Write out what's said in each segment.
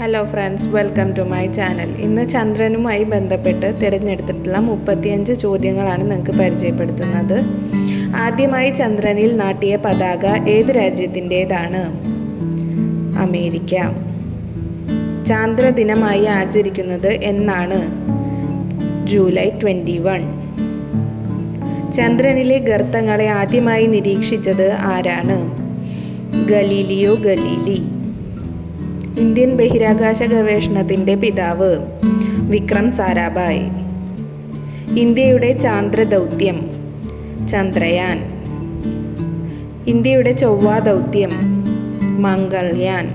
Hello friends welcome to my channel ഇന്ന് ചന്ദ്രനുമായി ബന്ധപ്പെട്ട് തിരഞ്ഞെടുത്തിട്ടുള്ള മുപ്പത്തിയഞ്ച് ചോദ്യങ്ങളാണ് നിങ്ങൾക്ക് പരിചയപ്പെടുത്തുന്നത്. ആദ്യമായി ചന്ദ്രനിൽ നാട്ടിയ പതാക ഏത് രാജ്യത്തിന്റേതാണ്? അമേരിക്ക. ചാന്ദ്രദിനമായി ആചരിക്കുന്നത് എന്നാണ്. July twenty one. ചന്ദ്രനിലെ ഗർത്തങ്ങളെ ആദ്യമായി നിരീക്ഷിച്ചത് ആരാണ്? Galileo Galilei. ഇന്ത്യൻ ബഹിരാകാശ ഗവേഷണത്തിന്റെ പിതാവ്. വിക്രം സാരാഭായ്. ഇന്ത്യയുടെ ചാന്ദ്ര ദൗത്യം ചന്ദ്രയാൻ. ഇന്ത്യയുടെ ചൊവ്വ ദൗത്യം മംഗൾയാൻ.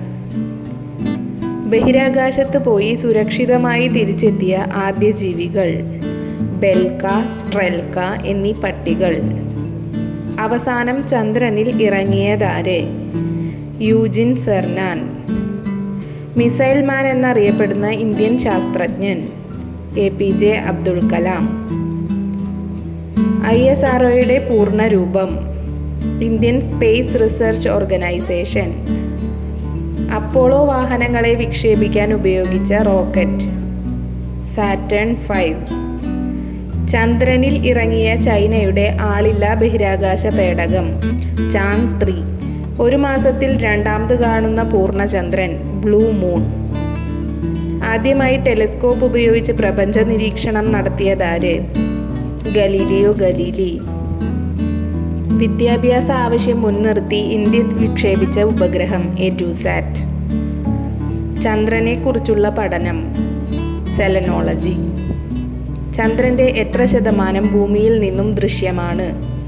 ബഹിരാകാശത്ത് പോയി സുരക്ഷിതമായി തിരിച്ചെത്തിയ ആദ്യ ജീവികൾ. ബെൽക്ക സ്ട്രെൽക്ക എന്നീ പട്ടികൾ. അവസാനം ചന്ദ്രനിൽ ഇറങ്ങിയതാരെ? യൂജിൻ സെർനാൻ. മിസൈൽ മാൻ എന്നറിയപ്പെടുന്ന ഇന്ത്യൻ ശാസ്ത്രജ്ഞൻ. A P J Abdul Kalam. I S R പൂർണ രൂപം Indian space research organisation. Apollo വാഹനങ്ങളെ വിക്ഷേപിക്കാൻ ഉപയോഗിച്ച റോക്കറ്റ്. Saturn five. ചന്ദ്രനിൽ ഇറങ്ങിയ ചൈനയുടെ ആളില്ലാ ബഹിരാകാശ പേടകം ചാങ് ത്രീ. ഒരു മാസത്തിൽ രണ്ടാമത് കാണുന്ന പൂർണചന്ദ്രൻ ബ്ലൂ മൂൺ ആദ്യമായി ടെലിസ്കോപ്പ് ഉപയോഗിച്ച് പ്രപഞ്ച നിരീക്ഷണം നടത്തിയതാര് ഗലീലിയോ ഗലീലി. വിദ്യാഭ്യാസ ആവശ്യം മുൻനിർത്തി ഇന്ത്യ വിക്ഷേപിച്ച ഉപഗ്രഹം എഡുസാറ്റ് ചന്ദ്രനെക്കുറിച്ചുള്ള പഠനം. സെലനോളജി. ചന്ദ്രന്റെ എത്ര ശതമാനം ഭൂമിയിൽ നിന്നും ദൃശ്യമാണ്?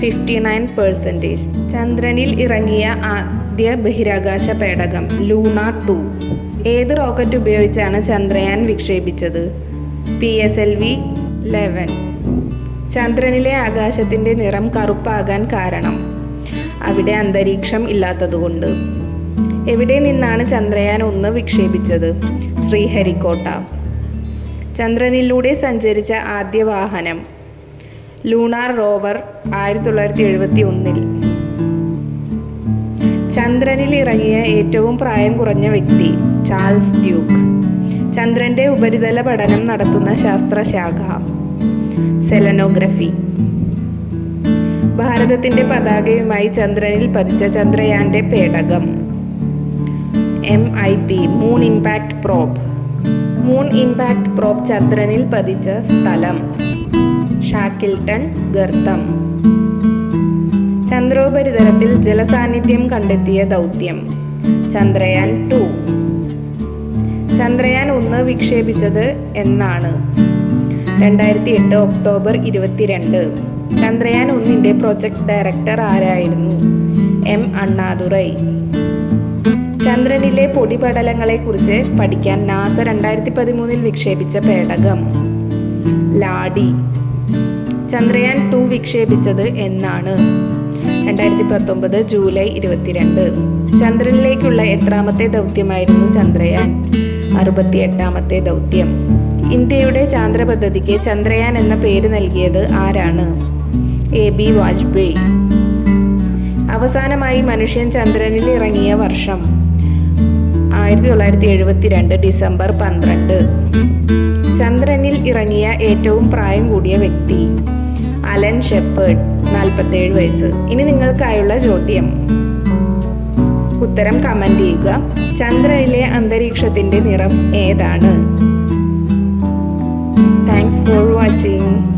ഫിഫ്റ്റി നയൻ പെർസെന്റേജ് ചന്ദ്രനിൽ ഇറങ്ങിയ ആദ്യ ബഹിരാകാശ പേടകം ലൂണ ടു ഏത് റോക്കറ്റ് ഉപയോഗിച്ചാണ് Chandrayaan വിക്ഷേപിച്ചത്? P S L V eleven ചന്ദ്രനിലെ ആകാശത്തിന്റെ നിറം കറുപ്പാകാൻ കാരണം? അവിടെ അന്തരീക്ഷം ഇല്ലാത്തതുകൊണ്ട്. എവിടെ നിന്നാണ് ചന്ദ്രയാൻ ഒന്ന് വിക്ഷേപിച്ചത്? ശ്രീഹരിക്കോട്ട. ചന്ദ്രനിലൂടെ സഞ്ചരിച്ച ആദ്യ വാഹനം ലൂണാർ റോവർ ആയിരത്തി തൊള്ളായിരത്തി എഴുപത്തി ഒന്നിൽ ചന്ദ്രനിൽ ഇറങ്ങിയ ഏറ്റവും പ്രായം കുറഞ്ഞ വ്യക്തി ചാൾസ് ഡ്യൂക്ക്. ചന്ദ്രന്റെ ഉപരിതല പഠനം നടത്തുന്ന ശാസ്ത്രശാഖ സെലനോഗ്രഫി. ഭാരതത്തിന്റെ പതാകയുമായി ചന്ദ്രനിൽ പതിച്ച ചന്ദ്രയാന്റെ പേടകം. M I P moon impact probe. Moon impact probe ചന്ദ്രനിൽ പതിച്ച സ്ഥലം. ഷാക്കിൽട്ടൺ ഗർത്തം. ചന്ദ്രോപരിതലത്തിൽ ജലസാന്നിധ്യം കണ്ടെത്തിയ ദൗത്യം. ചന്ദ്രയാൻ ടു. ചന്ദ്രയാൻ ഒന്ന് വിക്ഷേപിച്ചത് എന്നാണ്. രണ്ടായിരത്തി എട്ട് ഒക്ടോബർ ഇരുപത്തിരണ്ട്. ചന്ദ്രയാൻ ഒന്നിന്റെ പ്രൊജക്ട് ഡയറക്ടർ ആരായിരുന്നു? എം അണ്ണാദുറൈ. ചന്ദ്രനിലെ പൊടിപടലങ്ങളെക്കുറിച്ച് പഠിക്കാൻ നാസ രണ്ടായിരത്തി പതിമൂന്നിൽ വിക്ഷേപിച്ച പേടകം. ലാഡി. ചന്ദ്രയാൻ ടു വിക്ഷേപിച്ചത് എന്നാണ്. രണ്ടായിരത്തി പത്തൊമ്പത് ജൂലൈ ഇരുപത്തിരണ്ട്. ചന്ദ്രനിലേക്കുള്ള എത്രാമത്തെ ദൗത്യമായിരുന്നു ചന്ദ്രയാൻ. അറുപത്തി എട്ടാമത്തെ ദൗത്യം. ഇന്ത്യയുടെ ചാന്ദ്ര പദ്ധതിക്ക് ചന്ദ്രയാൻ എന്ന പേര് നൽകിയത് ആരാണ്? എ ബി വാജ്പേയി. അവസാനമായി മനുഷ്യൻ ചന്ദ്രനിൽ ഇറങ്ങിയ വർഷം ആയിരത്തി തൊള്ളായിരത്തി എഴുപത്തിരണ്ട് ഡിസംബർ പന്ത്രണ്ട്. ചന്ദ്രനിൽ ഇറങ്ങിയ ഏറ്റവും പ്രായം കൂടിയ വ്യക്തി. അലൻ ഷെപ്പേർഡ് നാൽപ്പത്തേഴ് വയസ്സ്. ഇനി നിങ്ങൾക്കായുള്ള ചോദ്യം. ഉത്തരം കമന്റ് ചെയ്യുക. ചന്ദ്രയിലെ അന്തരീക്ഷത്തിന്റെ നിറം ഏതാണ്? Thanks for watching